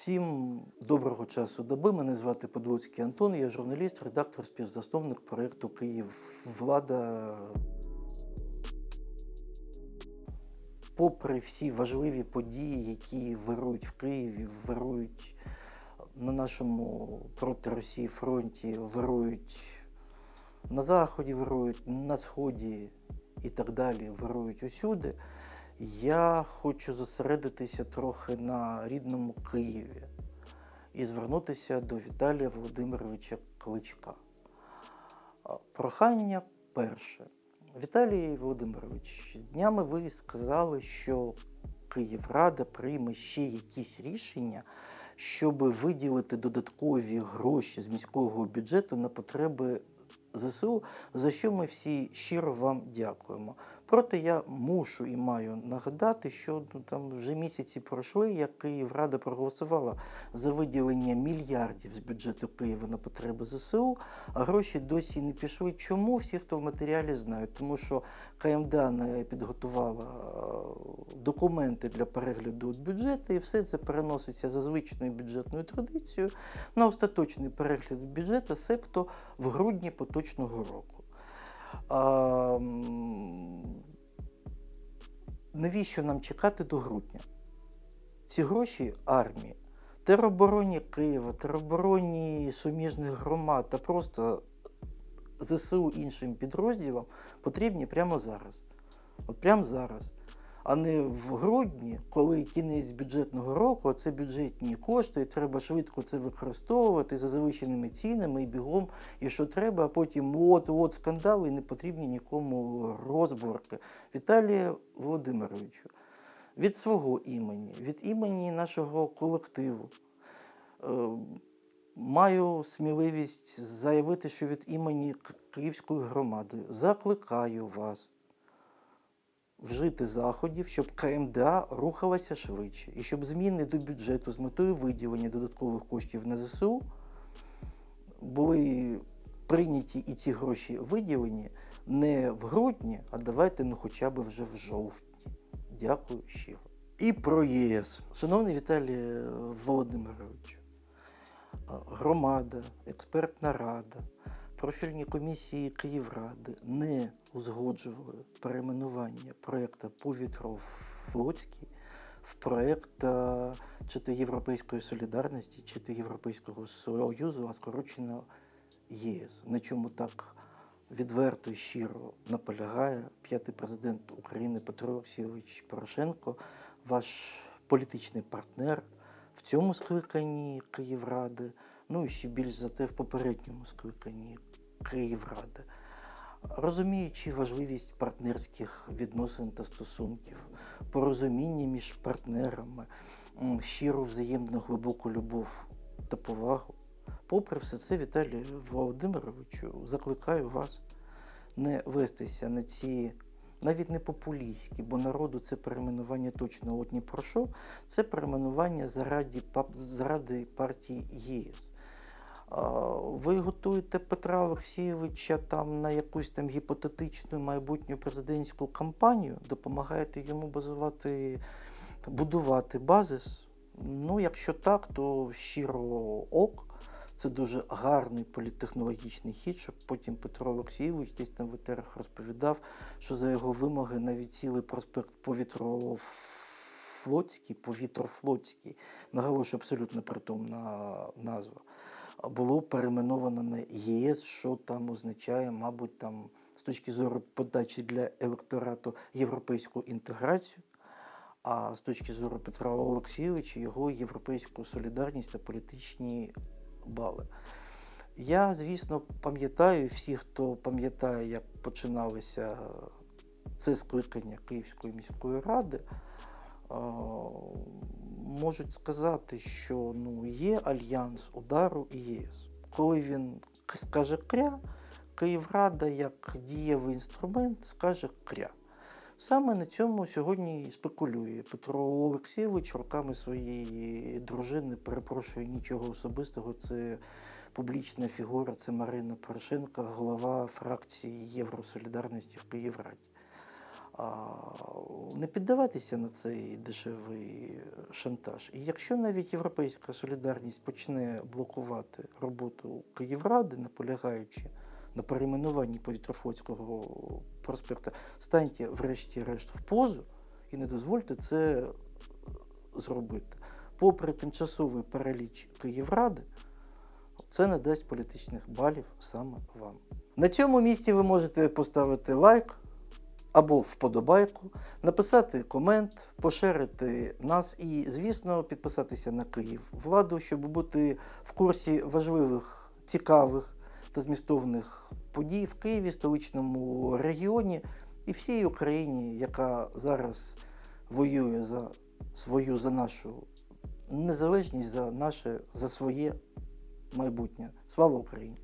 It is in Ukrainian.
Всім доброго часу доби. Мене звати Подвоцький Антон. Я журналіст, редактор, співзасновник проєкту Київ Влада. Попри всі важливі події, які вирують в Києві, вирують на нашому проти Росії фронті, вирують на Заході, вирують на Сході і так далі, вирують усюди. Я хочу зосередитися трохи на рідному Києві і звернутися до Віталія Володимировича Кличка. Прохання перше. Віталій Володимирович, днями ви сказали, що Київрада прийме ще якісь рішення, щоб виділити додаткові гроші з міського бюджету на потреби ЗСУ, за що ми всі щиро вам дякуємо. Проте я мушу і маю нагадати, що ну, там вже місяці пройшли, як Київрада проголосувала за виділення мільярдів з бюджету Києва на потреби ЗСУ, а гроші досі не пішли. Чому всі, хто в матеріалі знають? Тому що КМДА не підготувала е, документи для перегляду бюджету, і все це переноситься за звичною бюджетною традицією на остаточний перегляд бюджету, себто в грудні поточного року. Навіщо нам чекати до грудня? Ці гроші армії, теробороні Києва, теробороні суміжних громад та просто ЗСУ іншим підрозділам потрібні прямо зараз. От прямо зараз. А не в грудні, коли кінець бюджетного року, це бюджетні кошти, і треба швидко це використовувати за завищеними цінами і бігом, і що треба, а потім от-от скандали і не потрібні нікому розборки. Віталія Володимировичу, від свого імені, від імені нашого колективу. е, Маю сміливість заявити, що від імені Київської громади закликаю вас вжити заходів, щоб КМДА рухалася швидше, і щоб зміни до бюджету з метою виділення додаткових коштів на ЗСУ були прийняті і ці гроші виділені не в грудні, а давайте ну хоча б вже в жовтні. Дякую щиро. І про ЄС. Шановний Віталій Володимирович, громада, експертна рада, профільні комісії Київради не узгоджували перейменування проєкту Повітров-Флотський в проєкт чи то Європейської солідарності, чи то Європейського Союзу, а скорочено ЄС. На чому так відверто і щиро наполягає п'ятий президент України Петро Олексійович Порошенко, ваш політичний партнер в цьому скликанні Київради, ну і ще більш за те в попередньому скликанні Київради. Розуміючи важливість партнерських відносин та стосунків, порозуміння між партнерами, щиру взаємну глибоку любов та повагу. Попри все це, Віталію Володимировичу, закликаю вас не вестися на ці навіть не популістські, бо народу це перейменування точно от ні про що. Це перейменування заради, заради партії ЄС. Ви готуєте Петра Олексійовича там на якусь там гіпотетичну майбутню президентську кампанію, допомагаєте йому базувати, будувати базис. Ну, якщо так, то щиро ок. Це дуже гарний політтехнологічний хід, щоб потім Петро Олексійович десь там в етерах розповідав, що за його вимоги навіть цілий проспект Повітрофлотський, Повітрофлотський, наголошую абсолютно притомна назва, було перейменовано на ЄС, що там означає, мабуть, там з точки зору подачі для електорату європейську інтеграцію. А з точки зору Петра Олексійовича його європейську солідарність та політичні бали. Я, звісно, пам'ятаю всі, хто пам'ятає, як починалося це скликання Київської міської ради, а, можуть сказати, що ну, є альянс удару і ЄС. Коли він скаже кря, Київрада як дієвий інструмент скаже кря. Саме на цьому сьогодні спекулює Петро Олексійович руками своєї дружини. Перепрошую нічого особистого. Це публічна фігура, це Марина Порошенко, голова фракції Євросолідарності в Київраді. Не піддаватися на цей дешевий шантаж. І якщо навіть Європейська солідарність почне блокувати роботу Київради, наполягаючи на перейменуванні Повітрофлотського проспекту, станьте врешті-решт в позу і не дозвольте це зробити. Попри тимчасовий параліч Київради, це не дасть політичних балів саме вам. На цьому місці ви можете поставити лайк або вподобайку, написати комент, поширити нас і, звісно, підписатися на Київ владу, щоб бути в курсі важливих, цікавих та змістовних подій в Києві, столичному регіоні і всій Україні, яка зараз воює за свою, за нашу незалежність, за наше, за своє майбутнє. Слава Україні!